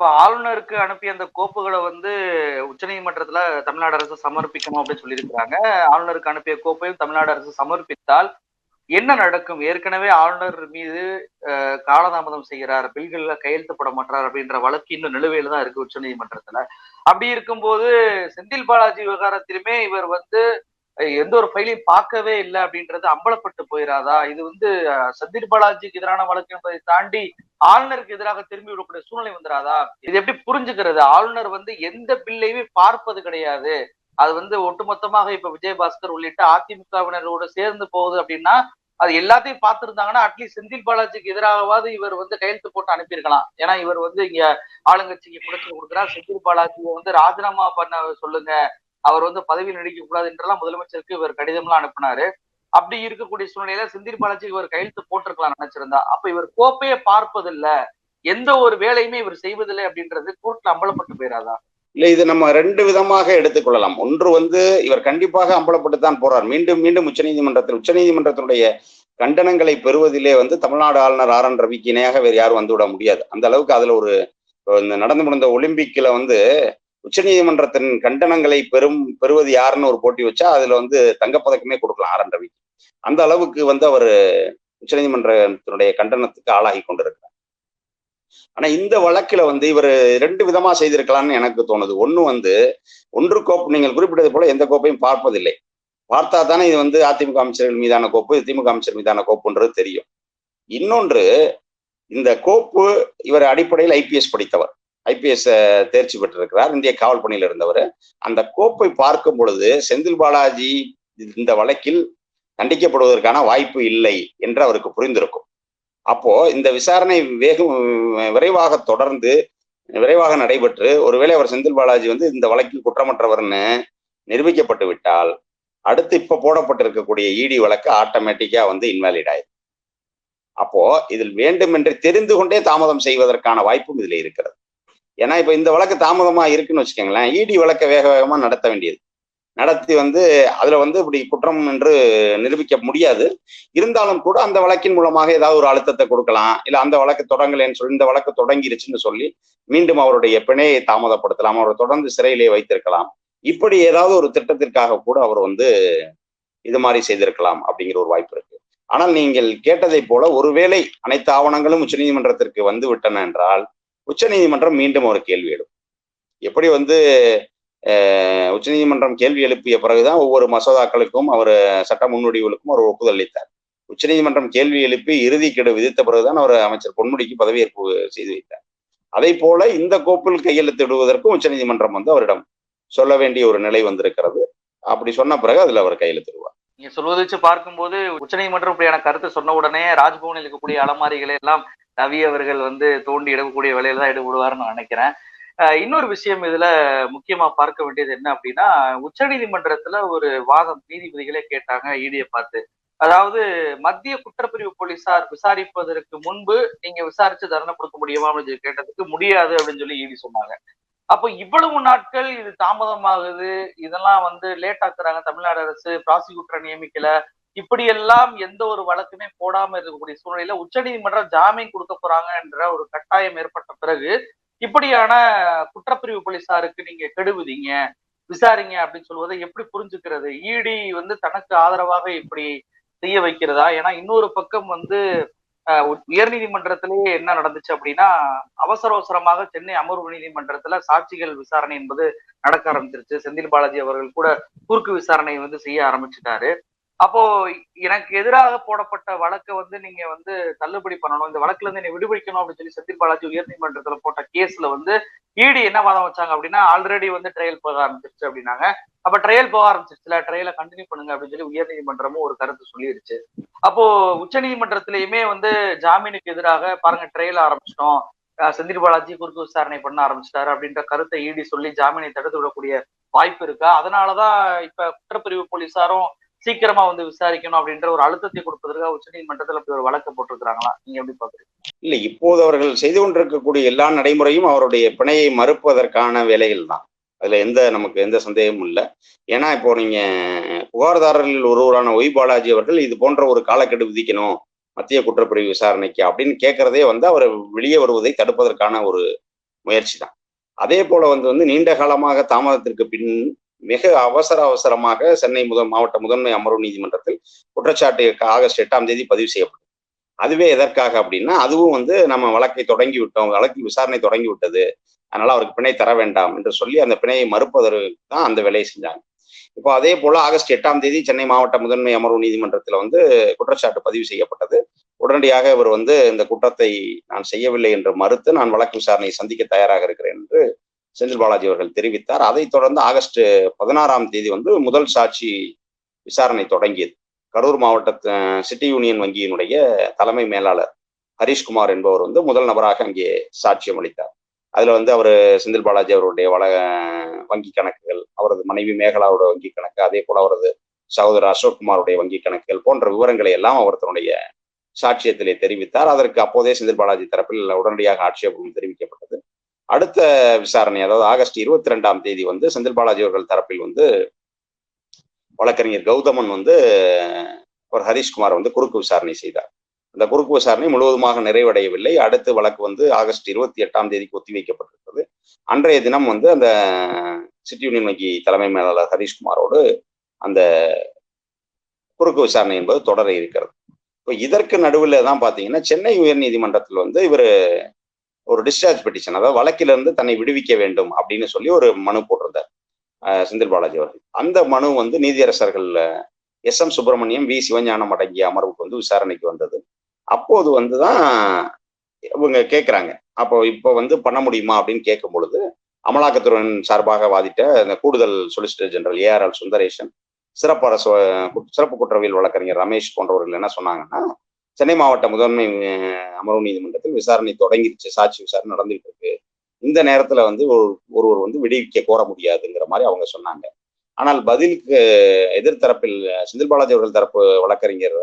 இப்ப ஆளுநருக்கு அனுப்பிய அந்த கோப்புகளை வந்து உச்சநீதிமன்றத்துல தமிழ்நாடு அரசு சமர்ப்பிக்கணும் அப்படின்னு சொல்லியிருக்கிறாங்க. ஆளுநருக்கு அனுப்பிய கோப்பையும் தமிழ்நாடு அரசு சமர்ப்பித்தால் என்ன நடக்கும்? ஏற்கனவே ஆளுநர் மீது காலதாமதம் செய்கிறார் பில்கள்ல கையெழுத்துப்பட மாட்டார் அப்படின்ற வழக்கு இன்னும் நிலுவையில தான் இருக்கு உச்சநீதிமன்றத்துல அப்படி இருக்கும்போது செந்தில் பாலாஜி விவகாரத்திலுமே இவர் வந்து எந்த ஒரு ஃபைலையும் பார்க்கவே இல்லை அப்படின்றது அம்பலப்பட்டு போயிடாதா இது வந்து செந்தில் பாலாஜிக்கு எதிரான வழக்கு என்பதை தாண்டி ஆளுநருக்கு எதிராக திரும்பி விடக்கூடிய சூழ்நிலை வந்துடாதா இது எப்படி புரிஞ்சுக்கிறது? ஆளுநர் வந்து எந்த பில்லையுமே பார்ப்பது கிடையாது. அது வந்து ஒட்டுமொத்தமாக இப்ப விஜயபாஸ்கர் உள்ளிட்ட அதிமுகவினரோடு சேர்ந்து போகுது அப்படின்னா அது எல்லாத்தையும் பார்த்திருந்தாங்கன்னா அட்லீஸ்ட் செந்தில் பாலாஜிக்கு எதிராகவாது இவர் வந்து கையெழுத்து போட்டு அனுப்பியிருக்கலாம். ஏன்னா இவர் வந்து இங்க ஆளுங்கட்சிக்கு குடைச்சல் கொடுக்குறார். செந்தில் பாலாஜியை வந்து ராஜினாமா பண்ண சொல்லுங்க. அவர் வந்து பதவியில் நடிக்க கூடாது என்றெல்லாம் முதலமைச்சருக்கு இவர் கடிதம்லாம் அனுப்பினாரு. அப்படி இருக்கக்கூடிய சூழ்நிலையில செந்தில் பாலாஜி இவர் கையெழுத்து போட்டிருக்கலாம் நினைச்சிருந்தா. அப்ப இவர் கோப்பையை பார்ப்பதில்ல. எந்த ஒரு வேலையுமே இவர் செய்வதில்லை அப்படின்றது கூட்டில் அம்பலப்பட்டு போயிடாதா இல்ல இது நம்ம ரெண்டு விதமாக எடுத்துக்கொள்ளலாம். ஒன்று வந்து இவர் கண்டிப்பாக அம்பலப்பட்டு தான் போறார். மீண்டும் மீண்டும் உச்சநீதிமன்றத்தில் உச்சநீதிமன்றத்தினுடைய கண்டனங்களை பெறுவதிலே வந்து தமிழ்நாடு ஆளுநர் ஆர் என் ரவிக்கு இணையாக வேறு யாரும் வந்துவிட முடியாது. அந்த அளவுக்கு அதுல ஒரு இந்த நடந்து முடிந்த ஒலிம்பிக்ல வந்து உச்சநீதிமன்றத்தின் கண்டனங்களை பெறும் பெறுவது யாருன்னு ஒரு போட்டி வச்சா அதுல வந்து தங்கப்பதக்கமே கொடுக்கலாம் ஆர் என் ரவிக்கு. அந்த அளவுக்கு வந்து அவர் உச்சநீதிமன்றத்தினுடைய கண்டனத்துக்கு ஆளாகி கொண்டிருக்கிறார். ஆனா இந்த வழக்குல வந்து இவர் ரெண்டு விதமா செய்திருக்கலாம்னு எனக்கு தோணுது. ஒண்ணு வந்து ஒன்று கோப்பு நீங்கள் குறிப்பிட்டது போல எந்த கோப்பையும் பார்ப்பதில்லை. பார்த்தா தானே இது வந்து அதிமுக அமைச்சர்கள் மீதான கோப்பு திமுக அமைச்சர் மீதான கோப்புன்றது தெரியும். இன்னொன்று இந்த கோப்பு இவர் அடிப்படையில் ஐபிஎஸ் படித்தவர். ஐபிஎஸ் தேர்ச்சி பெற்றிருக்கிறார். இந்திய காவல் பணியில் இருந்தவர். அந்த கோப்பை பார்க்கும் பொழுது செந்தில் பாலாஜி இந்த வழக்கில் தண்டிக்கப்படுவதற்கான வாய்ப்பு இல்லை என்று அவருக்கு புரிந்திருக்கும். அப்போ இந்த விசாரணை வேகம் விரைவாக தொடர்ந்து விரைவாக நடைபெற்று ஒருவேளை அவர் செந்தில் பாலாஜி வந்து இந்த வழக்கில் குற்றமற்றவர்னு நிரூபிக்கப்பட்டு விட்டால் அடுத்து இப்ப போடப்பட்டிருக்கக்கூடிய இடி வழக்கு ஆட்டோமேட்டிக்கா வந்து இன்வாலிட் ஆயிடும் அப்போ இதில் வேண்டுமென்று தெரிந்து கொண்டே தாமதம் செய்வதற்கான வாய்ப்பும் இதுல இருக்கிறது. ஏன்னா இப்ப இந்த வழக்கு தாமதமா இருக்குன்னு வச்சுக்கோங்களேன் இடி வழக்கை வேக வேகமா நடத்த வேண்டியது. நடத்தி வந்து அதுல வந்து இப்படி குற்றம் என்று நிரூபிக்க முடியாது. இருந்தாலும் கூட அந்த வழக்கின் மூலமாக ஏதாவது ஒரு அழுத்தத்தை கொடுக்கலாம். இல்ல அந்த வழக்கு தொடங்கலைன்னு சொல்லி இந்த வழக்கு தொடங்கிருச்சுன்னு சொல்லி மீண்டும் அவருடைய பிணையை தாமதப்படுத்தலாம். அவரை தொடர்ந்து சிறையிலே வைத்திருக்கலாம். இப்படி ஏதாவது ஒரு திட்டத்திற்காக கூட அவர் வந்து இது மாதிரி செய்திருக்கலாம் அப்படிங்கிற ஒரு வாய்ப்பு இருக்கு. ஆனால் நீங்கள் கேட்டதை போல ஒருவேளை அனைத்து ஆவணங்களும் உச்சநீதிமன்றத்திற்கு வந்து விட்டன என்றால் உச்சநீதிமன்றம் மீண்டும் ஒரு கேள்வி எழும். எப்படி வந்து உச்சநீதிமன்றம் கேள்வி எழுப்பிய பிறகுதான் ஒவ்வொரு மசோதாக்களுக்கும் அவர் சட்ட முன்வடிவுகளுக்கும் அவர் ஒப்புதல் அளித்தார். உச்சநீதிமன்றம் கேள்வி எழுப்பி இறுதி கெடு விதித்த பிறகுதான் அவர் அமைச்சர் பொன்முடிக்கு பதவியேற்பு செய்து வைத்தார். அதை போல இந்த கோப்பில் கையெழுத்திடுவதற்கும் உச்சநீதிமன்றம் வந்து அவரிடம் சொல்ல வேண்டிய ஒரு நிலை வந்திருக்கிறது. அப்படி சொன்ன பிறகு அதுல அவர் கையெழுத்திடுவார் நீங்க சொல்வதை வச்சு பார்க்கும்போது உச்சநீதிமன்றம் இப்படியான கருத்து சொன்ன உடனே ராஜ்பவனில் இருக்கக்கூடிய அலமாரிகளை எல்லாம் ரவி அவர்கள் வந்து தோண்டி எடுக்கக்கூடிய வேலையில தான் ஈடுபடுவார்னு நான் நினைக்கிறேன். இன்னொரு விஷயம் இதுல முக்கியமா பார்க்க வேண்டியது என்ன அப்படின்னா உச்சநீதிமன்றத்துல ஒரு வாதம் நீதிபதிகளே கேட்டாங்க ஈடிய பார்த்து. அதாவது மத்திய குற்றப்பிரிவு போலீசார் விசாரிப்பதற்கு முன்பு நீங்க விசாரிச்சு தண்டனை கொடுக்க முடியுமா அப்படின்னு சொல்லி கேட்டதுக்கு முடியாது அப்படின்னு சொல்லி ஈடி சொன்னாங்க. அப்போ இவ்வளவு நாட்கள் இது தாமதமாகுது இதெல்லாம் வந்து லேட் ஆக்குறாங்க தமிழ்நாடு அரசு ப்ராசிக்யூட்டரை நியமிக்கல. இப்படியெல்லாம் எந்த ஒரு வழக்குமே போடாம இருக்கக்கூடிய சூழ்நிலையில உச்சநீதிமன்றம் ஜாமீன் கொடுக்க போறாங்க என்ற ஒரு கட்டாயம் ஏற்பட்ட பிறகு இப்படியான குற்றப்பிரிவு போலீசாருக்கு நீங்க கெடுவுதீங்க விசாரிங்க அப்படின்னு சொல்வதை எப்படி புரிஞ்சுக்கிறது? இடி வந்து தனக்கு ஆதரவாக இப்படி செய்ய வைக்கிறதா? ஏன்னா இன்னொரு பக்கம் வந்து உயர்நீதிமன்றத்திலேயே என்ன நடந்துச்சு அப்படின்னா அவசர அவசரமாக சென்னை அமர்வு நீதிமன்றத்துல சாட்சிகள் விசாரணை என்பது நடக்க ஆரம்பிச்சிருச்சு. செந்தில் பாலாஜி அவர்கள் கூட குறுக்கு விசாரணை வந்து செய்ய ஆரம்பிச்சுட்டாரு. அப்போ எனக்கு எதிராக போடப்பட்ட வழக்கை வந்து நீங்க வந்து தள்ளுபடி பண்ணணும். இந்த வழக்குல இருந்து என்னை விடுவிக்கணும் அப்படின்னு சொல்லி செந்தில் பாலாஜி உயர்நீதிமன்றத்துல போட்ட கேஸ்ல வந்து இடி என்ன வாதம் வச்சாங்க அப்படின்னா ஆல்ரெடி வந்து ட்ரையல் போக ஆரம்பிச்சிருச்சு அப்படின்னாங்க. அப்ப ட்ரையல் போக ஆரம்பிச்சிருச்சுல ட்ரையலை கண்டினியூ பண்ணுங்க அப்படின்னு சொல்லி உயர்நீதிமன்றமும் ஒரு கருத்து சொல்லிருச்சு. அப்போ உச்ச நீதிமன்றத்திலயுமே வந்து ஜாமீனுக்கு எதிராக பாருங்க ட்ரையல் ஆரம்பிச்சிட்டோம். செந்தில் பாலாஜி குறுக்கு விசாரணை பண்ண ஆரம்பிச்சிட்டாரு அப்படின்ற கருத்தை ஈடி சொல்லி ஜாமீனை தடுத்து விடக்கூடிய வாய்ப்பு இருக்கா? அதனாலதான் இப்ப குற்றப்பிரிவு போலீசாரும் சீக்கிரமா வந்து விசாரிக்கணும் அப்படின்ற ஒரு அழுத்தத்தை கொடுப்பதற்காக உச்ச நீதிமன்றத்தில் அப்படி ஒரு வழக்கு போட்டிருக்கிறாங்களா? நீங்க எப்படி பாக்குறீங்க? இல்ல இப்போது அவர்கள் செய்து கொண்டிருக்கக்கூடிய எல்லா நடைமுறையும் அவருடைய பிணையை மறுப்பதற்கான வேலைகள் தான். அதுல எந்த நமக்கு எந்த சந்தேகமும் இல்லை. ஏன்னா இப்போ நீங்க புகார்தாரர்களில் ஒருவரான ஒய் பாலாஜி அவர்கள் இது போன்ற ஒரு காலக்கெடு விதிக்கணும் மத்திய குற்றப்பிரிவு விசாரணைக்கு அப்படின்னு கேட்கறதே வந்து அவர் வெளியே வருவதை தடுப்பதற்கான ஒரு முயற்சி தான். அதே போல வந்து வந்து நீண்ட காலமாக தாமதத்திற்கு பின் மிக அவசர அவசரமாக சென்னை முதல் மாவட்ட முதன்மை அமர்வு நீதிமன்றத்தில் குற்றச்சாட்டு ஆகஸ்ட் எட்டாம் தேதி பதிவு செய்யப்பட்டது. அதுவே எதற்காக அப்படின்னா அதுவும் வந்து நம்ம வழக்கை தொடங்கி விட்டோம் வழக்கு விசாரணை தொடங்கி விட்டது. அதனால அவருக்கு பிணை தர வேண்டாம் என்று சொல்லி அந்த பிணையை மறுப்பதற்கு தான் அந்த வேலையை செஞ்சாங்க. இப்போ அதே போல ஆகஸ்ட் எட்டாம் தேதி சென்னை மாவட்ட முதன்மை அமர்வு நீதிமன்றத்தில் வந்து குற்றச்சாட்டு பதிவு செய்யப்பட்டது. உடனடியாக இவர் வந்து இந்த குற்றத்தை நான் செய்யவில்லை என்று மறுத்து நான் வழக்கு விசாரணையை சந்திக்க தயாராக இருக்கிறேன் என்று செந்தில் பாலாஜி அவர்கள் தெரிவித்தார். அதைத் தொடர்ந்து ஆகஸ்ட் பதினாறாம் தேதி வந்து முதல் சாட்சி விசாரணை தொடங்கியது. கரூர் மாவட்ட சிட்டி யூனியன் வங்கியினுடைய தலைமை மேலாளர் ஹரீஷ்குமார் என்பவர் வந்து முதல் நபராக அங்கே சாட்சியம் அளித்தார். அதுல வந்து அவர் செந்தில் பாலாஜி அவருடைய வள வங்கி கணக்குகள் அவரது மனைவி மேகலாவோட வங்கி கணக்கு அதே போல அவரது சகோதரர் அசோக்குமாருடைய வங்கி கணக்குகள் போன்ற விவரங்களை எல்லாம் அவர் தன்னுடைய சாட்சியத்திலே தெரிவித்தார். அதற்கு அப்போதே செந்தில் பாலாஜி தரப்பில் உடனடியாக ஆட்சேபம் தெரிவிக்கப்பட்டது. அடுத்த விசாரணை அதாவது ஆகஸ்ட் இருபத்தி ரெண்டாம் தேதி வந்து செந்தில் பாலாஜி அவர்கள் தரப்பில் வந்து வழக்கறிஞர் கௌதமன் வந்து ஒரு ஹரீஷ்குமார் வந்து குறுக்கு விசாரணை செய்தார். அந்த குறுக்கு விசாரணை முழுவதுமாக நிறைவடையவில்லை. அடுத்து வழக்கு வந்து ஆகஸ்ட் இருபத்தி எட்டாம் தேதிக்கு ஒத்திவைக்கப்பட்டிருக்கிறது அன்றைய தினம் வந்து அந்த சிட்டி யூனியன் வங்கி தலைமை மேலாளர் ஹரீஷ்குமாரோடு அந்த குறுக்கு விசாரணை என்பது தொடர இருக்கிறது. இப்போ இதற்கு நடுவில் தான் பார்த்தீங்கன்னா சென்னை உயர்நீதிமன்றத்தில் வந்து இவர் ஒரு டிஸ்சார்ஜ் பெட்டிஷன் அதாவது வழக்கிலிருந்து தன்னை விடுவிக்க வேண்டும் அப்படின்னு சொல்லி ஒரு மனு போட்டிருந்தார் செந்தில் பாலாஜி அவர்கள். அந்த மனு வந்து நீதியரசர்கள் S M Subramaniam V Sivagnanam அடங்கிய அமர்வுக்கு வந்து விசாரணைக்கு வந்தது. அப்போது வந்து தான் இவங்க கேட்குறாங்க அப்போ இப்போ வந்து பண்ண முடியுமா அப்படின்னு கேட்கும் பொழுது அமலாக்கத்துறையின் சார்பாக வாதிட்ட அந்த கூடுதல் சொலிசிட்டர் ஜெனரல் ஏஆர்எல் சுந்தரேஷன் சிறப்பு அரசு சிறப்பு குற்றவியல் வழக்கறிஞர் ரமேஷ் போன்றவர்கள் என்ன சொன்னாங்கன்னா சென்னை மாவட்ட முதன்மை அமர்வு நீதிமன்றத்தில் விசாரணை தொடங்கிருச்சு சாட்சி விசாரணை நடந்துகிட்டு இருக்கு. இந்த நேரத்துல வந்து ஒரு ஒருவர் வந்து விடுவிக்க கோர முடியாதுங்கிற மாதிரி அவங்க சொன்னாங்க. ஆனால் பதிலுக்கு எதிர்த்தரப்பில் செந்தில் பாலாஜி அவர்கள் தரப்பு வழக்கறிஞர்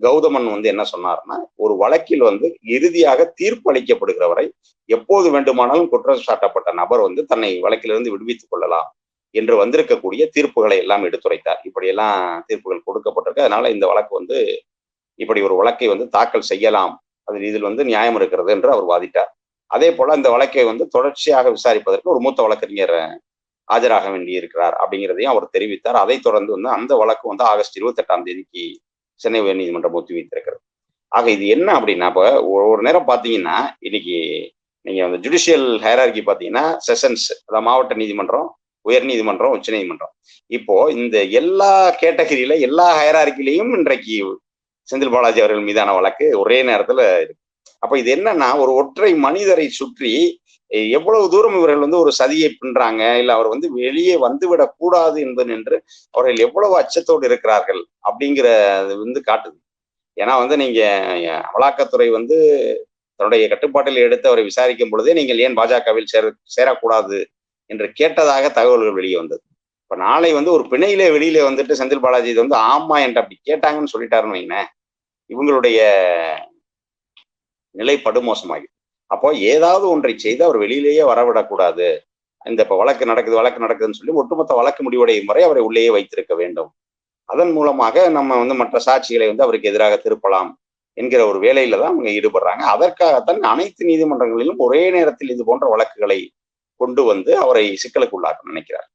கௌதமன் வந்து என்ன சொன்னார்னா ஒரு வழக்கில் வந்து இறுதியாக தீர்ப்பு அளிக்கப்படுகிறவரை எப்போது வேண்டுமானாலும் குற்றம் சாட்டப்பட்ட நபர் வந்து தன்னை வழக்கிலிருந்து விடுவித்துக் கொள்ளலாம் என்று வந்திருக்கக்கூடிய தீர்ப்புகளை எல்லாம் எடுத்துரைத்தார். இப்படியெல்லாம் தீர்ப்புகள் கொடுக்கப்பட்டிருக்கு. அதனால இந்த வழக்கு வந்து இப்படி ஒரு வழக்கை வந்து தாக்கல் செய்யலாம். அது இதில் வந்து நியாயம் இருக்கிறது என்று அவர் வாதிட்டார். அதே போல இந்த வழக்கை வந்து தொடர்ச்சியாக விசாரிப்பதற்கு ஒரு மூத்த வழக்கறிஞர் ஆஜராக வேண்டி இருக்கிறார் அப்படிங்கிறதையும் அவர் தெரிவித்தார். அதைத் தொடர்ந்து வந்து அந்த வழக்கு வந்து ஆகஸ்ட் இருபத்தி எட்டாம் தேதிக்கு சென்னை உயர்நீதிமன்றம் ஒத்தி வைத்திருக்கிறது. ஆக இது என்ன அப்படின்னா இப்போ ஒரு நேரம் பார்த்தீங்கன்னா இன்னைக்கு நீங்க அந்த ஜுடிஷியல் ஹைரார்கி பார்த்தீங்கன்னா செஷன்ஸ் அதாவது மாவட்ட நீதிமன்றம் உயர் நீதிமன்றம் உச்ச நீதிமன்றம் இப்போ இந்த எல்லா கேட்டகரியில எல்லா ஹைரார்கிலையும் இன்றைக்கு செந்தில் பாலாஜி அவர்கள் மீதான வழக்கு ஒரே நேரத்துல இருக்கு. அப்ப இது என்னன்னா ஒரு ஒற்றை மனிதரை சுற்றி எவ்வளவு தூரம் இவர்கள் வந்து ஒரு சதியை பின்றாங்க இல்ல அவர் வந்து வெளியே வந்துவிடக் கூடாது என்பது என்று அவர்கள் எவ்வளவு அச்சத்தோடு இருக்கிறார்கள் அப்படிங்கிற வந்து காட்டுது. ஏன்னா வந்து நீங்க அமலாக்கத்துறை வந்து தன்னுடைய கட்டுப்பாட்டில் எடுத்து அவரை விசாரிக்கும் பொழுதே நீங்கள் ஏன் பாஜகவில் சேர சேரக்கூடாது என்று கேட்டதாக தகவல்கள் வெளியே வந்தது. இப்ப நாளை வந்து ஒரு பிணையிலே வெளியிலே வந்துட்டு செந்தில் பாலாஜி இது வந்து ஆமா என்று அப்படி கேட்டாங்கன்னு சொல்லிட்டாருன்னு வைங்களேன் இவங்களுடைய நிலை படுமோசமாகி. அப்போ ஏதாவது ஒன்றை செய்து அவர் வெளியிலேயே வரவிடக்கூடாது. இந்த இப்போ வழக்கு நடக்குது வழக்கு நடக்குதுன்னு சொல்லி ஒட்டுமொத்த வழக்கு முடிவடையும் வரை அவரை உள்ளேயே வைத்திருக்க வேண்டும். அதன் மூலமாக நம்ம வந்து மற்ற சாட்சிகளை வந்து அவருக்கு எதிராக திருப்பலாம் என்கிற ஒரு வேலையில தான் அவங்க ஈடுபடுறாங்க. அதற்காகத்தான் அனைத்து நீதிமன்றங்களிலும் ஒரே நேரத்தில் இது போன்ற வழக்குகளை கொண்டு வந்து அவரை சிக்கலுக்கு உள்ளாக்க நினைக்கிறார்.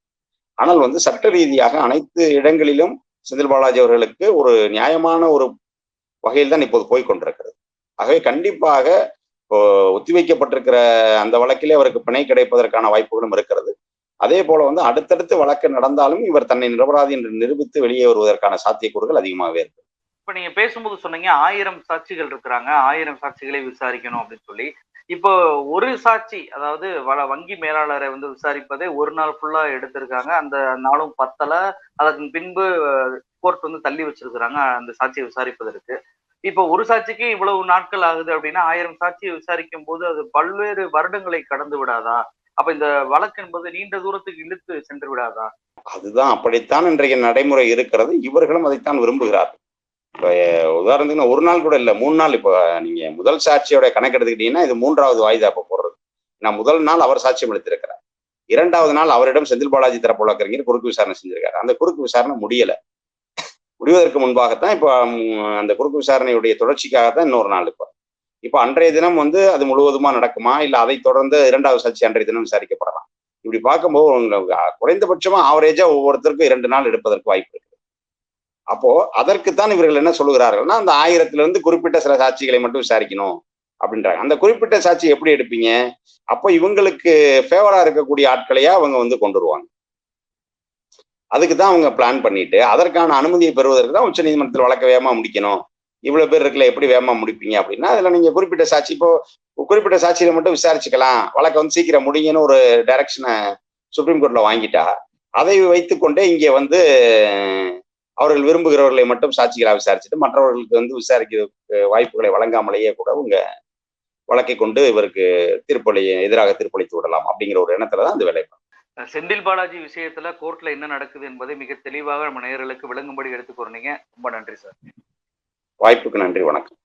ஆனால் வந்து சட்ட ரீதியாக அனைத்து இடங்களிலும் செந்தில் பாலாஜி அவர்களுக்கு ஒரு நியாயமான ஒரு வகையில் தான் இப்போது போய்கொண்டிருக்கிறது ஆகவே கண்டிப்பாக இப்போ ஒத்திவைக்கப்பட்டிருக்கிற அந்த வழக்கிலே அவருக்கு பிணை கிடைப்பதற்கான வாய்ப்புகளும் இருக்கிறது. அதே போல வந்து அடுத்தடுத்து வழக்கு நடந்தாலும் இவர் தன்னை நிரபராதி என்று நிரூபித்து வெளியே வருவதற்கான சாத்தியக்கூறுகள் அதிகமாகவே இருக்கு. இப்ப நீங்க பேசும்போது சொன்னீங்க ஆயிரம் சாட்சிகள் இருக்கிறாங்க ஆயிரம் சாட்சிகளை விசாரிக்கணும் அப்படின்னு சொல்லி. இப்போ ஒரு சாட்சி அதாவது வள வங்கி மேலாளரை வந்து விசாரிப்பதே ஒரு நாள் ஃபுல்லா எடுத்திருக்காங்க அந்த நாளும் பத்தல. அதற்கு பின்பு கோர்ட் வந்து தள்ளி வச்சிருக்கிறாங்க அந்த சாட்சியை விசாரிப்பதற்கு. இப்போ ஒரு சாட்சிக்கு இவ்வளவு நாட்கள் ஆகுது அப்படின்னா ஆயிரம் சாட்சியை விசாரிக்கும் போது அது பல்வேறு வருடங்களை கடந்து விடாதா? அப்ப இந்த வழக்கு என்பது நீண்ட தூரத்துக்கு இழுத்து சென்று விடாதா? அதுதான் அப்படித்தான் இன்றைய நடைமுறை இருக்கிறது. இவர்களும் அதைத்தான் விரும்புகிறார்கள். இப்ப உதாரணத்துக்கு ஒரு நாள் கூட இல்லை மூணு நாள் இப்போ நீங்க முதல் சாட்சியோட கணக்கு எடுத்துக்கிட்டீங்கன்னா இது மூன்றாவது வாய்தா இப்போ போடுறது. நான் முதல் நாள் அவர் சாட்சியம் எடுத்திருக்கிறார் இரண்டாவது நாள் அவரிடம் செந்தில் பாலாஜி தரப்புள்ள வழக்கறிஞர் குறுக்கு விசாரணை செஞ்சிருக்காரு. அந்த குறுக்கு விசாரணை முடியல. முடிவதற்கு முன்பாகத்தான் இப்போ அந்த குறுக்கு விசாரணையுடைய தொடர்ச்சிக்காகத்தான் இன்னொரு நாள் இப்போ. இப்போ அன்றைய தினம் வந்து அது முழுவதுமா நடக்குமா? இல்லை அதை தொடர்ந்து இரண்டாவது சாட்சி அன்றைய தினம் விசாரிக்கப்படலாம். இப்படி பார்க்கும்போது குறைந்தபட்சமா ஆவரேஜா ஒவ்வொருத்தருக்கும் இரண்டு நாள் எடுப்பதற்கு வாய்ப்பு இருக்குது அப்போ அதற்குத்தான் இவர்கள் என்ன சொல்லுகிறார்கள்னா அந்த ஆயிரத்துல இருந்து குறிப்பிட்ட சில சாட்சிகளை மட்டும் விசாரிக்கணும் அப்படின்றாங்க. அந்த குறிப்பிட்ட சாட்சி எப்படி எடுப்பீங்க? அப்போ இவங்களுக்கு ஃபேவரா இருக்கக்கூடிய ஆட்களையா அவங்க வந்து கொண்டு வருவாங்க. அதுக்கு தான் அவங்க பிளான் பண்ணிட்டு அதற்கான அனுமதியை பெறுவதற்கு தான் உச்சநீதிமன்றத்தில் வழக்க வேகமா முடிக்கணும். இவ்வளவு பேர் இருக்கல எப்படி வேகமா முடிப்பீங்க அப்படின்னா அதுல நீங்க குறிப்பிட்ட சாட்சி இப்போ குறிப்பிட்ட சாட்சியில மட்டும் விசாரிச்சுக்கலாம். வழக்க வந்து சீக்கிரம் முடிங்கன்னு ஒரு டைரக்ஷனை சுப்ரீம் கோர்ட்ல வாங்கிட்டா அதை வைத்துக்கொண்டே இங்கே வந்து அவர்கள் விரும்புகிறவர்களை மட்டும் சாட்சிகளாக விசாரிச்சுட்டு மற்றவர்களுக்கு வந்து விசாரிக்க வாய்ப்புகளை வழங்காமலேயே கூட உங்க வழக்கை கொண்டு இவருக்கு தீர்ப்பளி எதிராக தீர்ப்பளித்து விடலாம் அப்படிங்கிற ஒரு எண்ணத்துல தான் அந்த வேலை செந்தில் பாலாஜி விஷயத்துல கோர்ட்ல என்ன நடக்குது என்பதை மிக தெளிவாக நம்ம நேயர்களுக்கு விளங்கும்படி எடுத்துக்கொண்டீங்க ரொம்ப நன்றி சார். வாய்ப்புக்கு நன்றி வணக்கம்.